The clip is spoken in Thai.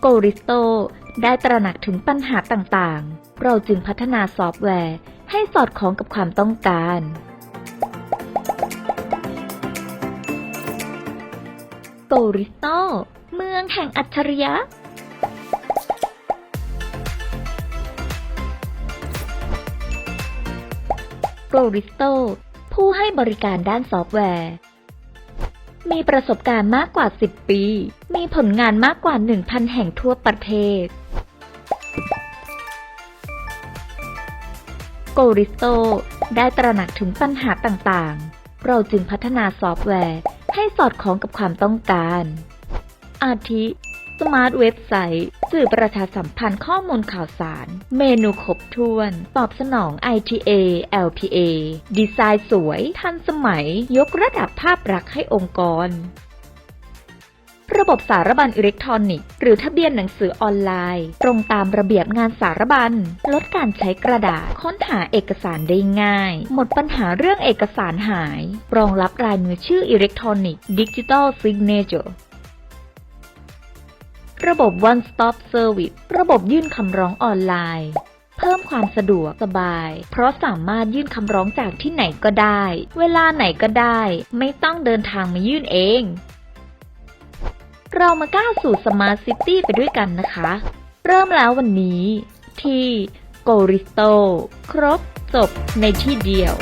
โกริสโตได้ตระหนักถึงปัญหาต่างๆ เราจึงพัฒนาซอฟต์แวร์ให้สอดคล้องกับความต้องการ โกริสโตเมืองแห่งอัจฉริยะโกริสโตผู้ให้บริการด้านซอฟต์แวร์ มีประสบการณ์มากกว่า 10 ปี มีผลงานมากกว่า 1,000 แห่งทั่วประเทศ โกริสโตได้ตระหนักถึงปัญหาต่างๆ เราจึงพัฒนาซอฟต์แวร์ให้สอดคล้องกับความต้องการ อาทิ สมาร์ทเว็บไซต์ สื่อประชาสัมพันธ์ข้อมูลข่าวสาร เมนูครบถ้วน ตอบสนอง ITA LPA ดีไซน์สวย ทันสมัย ยกระดับภาพลักษณ์ให้องค์กรระบบสารบัญอิเล็กทรอนิกส์ หรือทะเบียนหนังสือออนไลน์ ตรงตามระเบียบงานสารบัญ ลดการใช้กระดาษ ค้นหาเอกสารได้ง่าย หมดปัญหาเรื่องเอกสารหาย รองรับลายมือชื่ออิเล็กทรอนิกส์ดิจิ t a ลซิกเนเจอร์ ระบบ One Stop Service ระบบยื่นคำร้องออนไลน์ เพิ่มความสะดวกสบาย เพราะสามารถยื่นคำร้องจากที่ไหนก็ได้ เวลาไหนก็ได้ ไม่ต้องเดินทางมายื่นเอง เรามาก้าวสู่ Smart City ไปด้วยกันนะคะ เริ่มแล้ววันนี้ที่ g o r i s t o ครบจบในที่เดียว